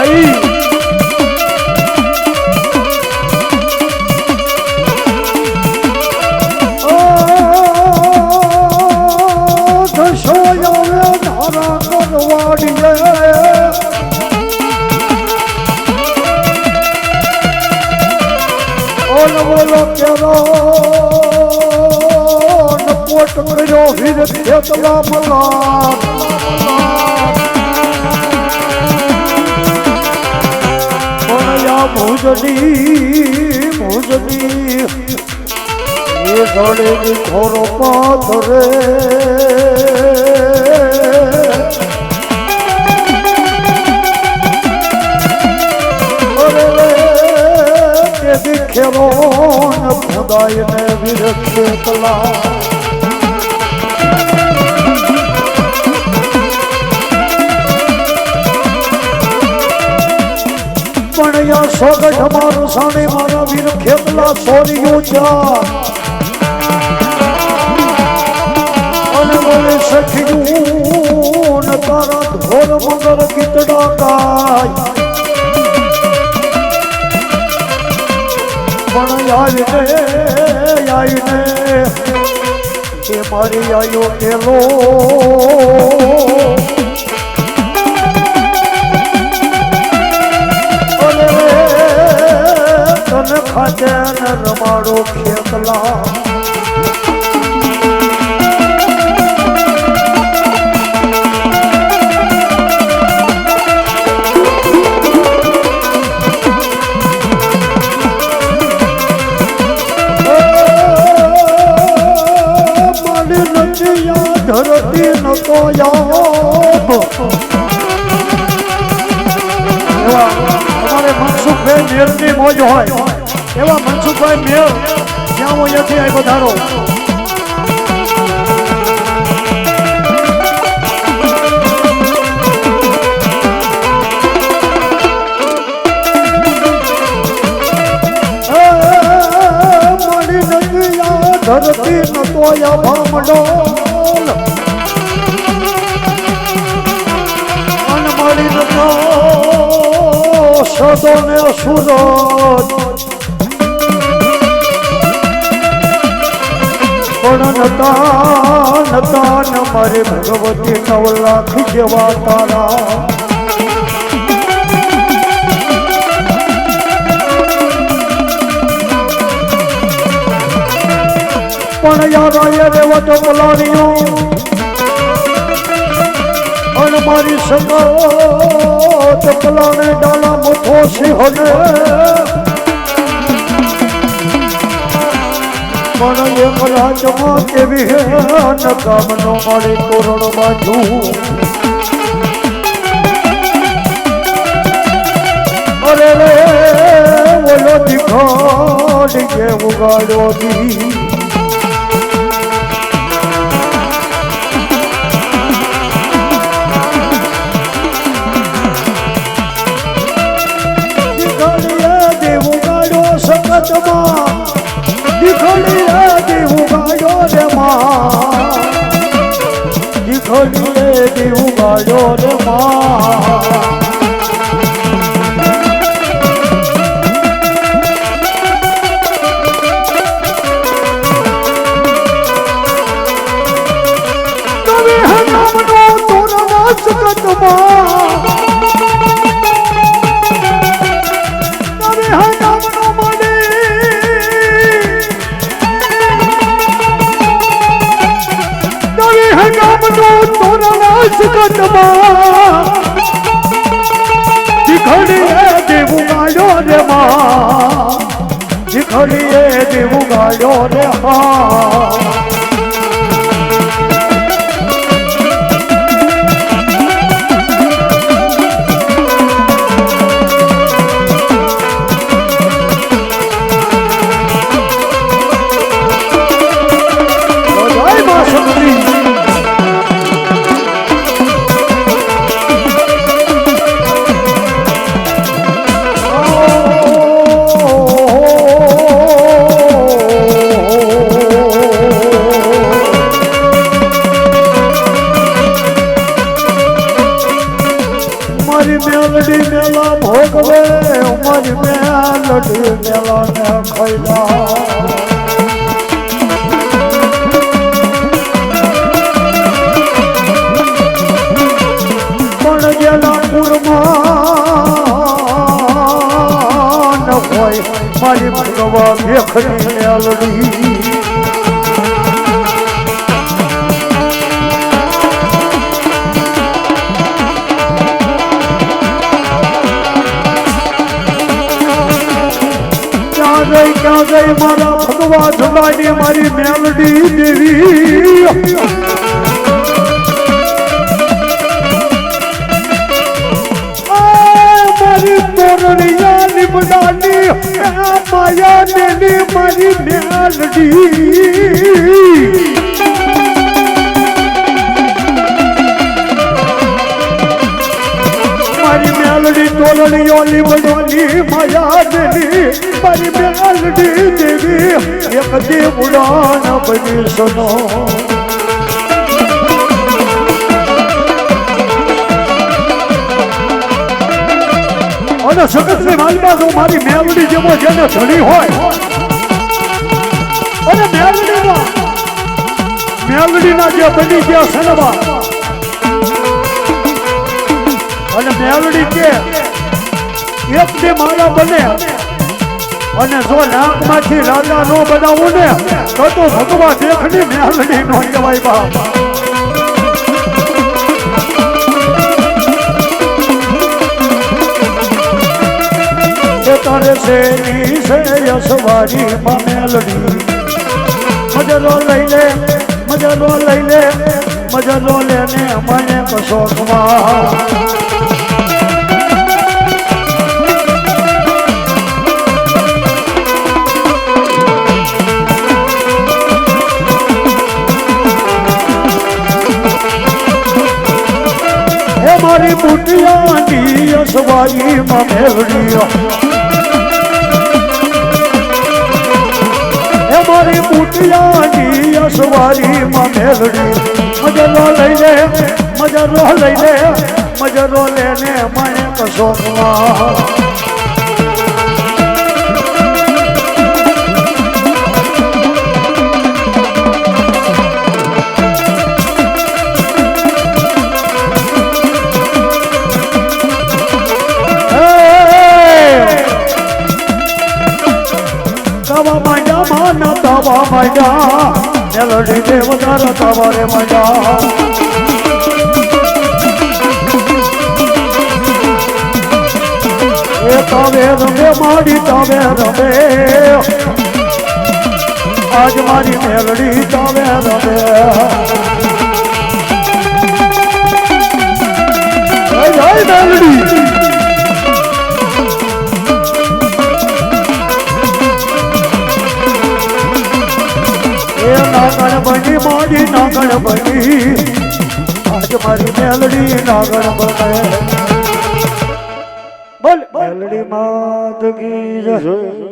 ભાઈ નપોટ કર્યો વીર ખેતલા મલા ભુજની ભુજની એ ગળેની ઘોરો પાથરે ન ખુદાય ને વિરખે કલા પણ યા સોગઠ મારું સાણે મારા વીર ખેતલા સોરીઓ ચા અને બોલે સખીયું તારા ધોર મગર ગીતડા કાય પણ આવીને આવીને એ મારી આયો કેલો ને રમાડો ખેતલા ધરતી નતો યાદ મનસુખભાઈ મોજ હોય. એવા મનસુખભાઈ મેળ જ્યાં હું અહીંયાથી આવ્યો ધારો. ધરતી નતો ભામડો. અનમળી નતો સદો ને સુરત પણ નતા નતા ન મારે ભગવતી નવ લાખ જેવા તારા પણ યાર એ રેવત બોલાણીઓ અને મારી સંગત પલાણે ડાલા મુઠો સિંહને પણ એ કલાચમાં કેવી નકામનો મારી તોરણ બાજુ અરે રે, ઓલો દીખો ડીકે ઉગાડ્યો દી? દીકરીએ દેવું ગાયો રે માં. શીખડીએ દેવું ગાડ્યો રે હા. મારી ભગવા ભેખની મેલડી ગઈ મારા ભગવા જુલાની મારી મેલડી દેવી. મારી તોરણિયા લીમડાની માયા દેવી મારી મેલડી. દેવડાન બની સનો. અને જગતની વાલમાં તો મારી મેલડી જેવો જેને ધણી હોય, અને મેલડીના મેલડીના જે બની ગયા સનવા અને મેલડી કે એક બે માળા બને અને જો નાકમાંથી રાજા નો બનાવું ને, તો તો ભગવાન દેખની મેળવણી નો કહેવાય બાપ. તારે શેરી છે યશવારી મજરો લઈ લે, મજરો લઈ લે, મજરો લેને મને કશોકમાં હે મારી બુટિયાની યશવારી મેળ્યો એ મારી બુટિયાની યશવારી મેળ્યો મજરો લઈ લે મજરો લઈ લે મજરો લેને મને કશોકમાં માન મજા. મેલડી દેવદાર તાવા રે માંડ્યા એ તવે રમે મારી તમે રમે. આજ મારી મેલડી તમે રમે. મેલડી. મોડી નાગણ બની. આજ મારી મેલડી નાગણ બને. બોલ. મેલડી માત કી જય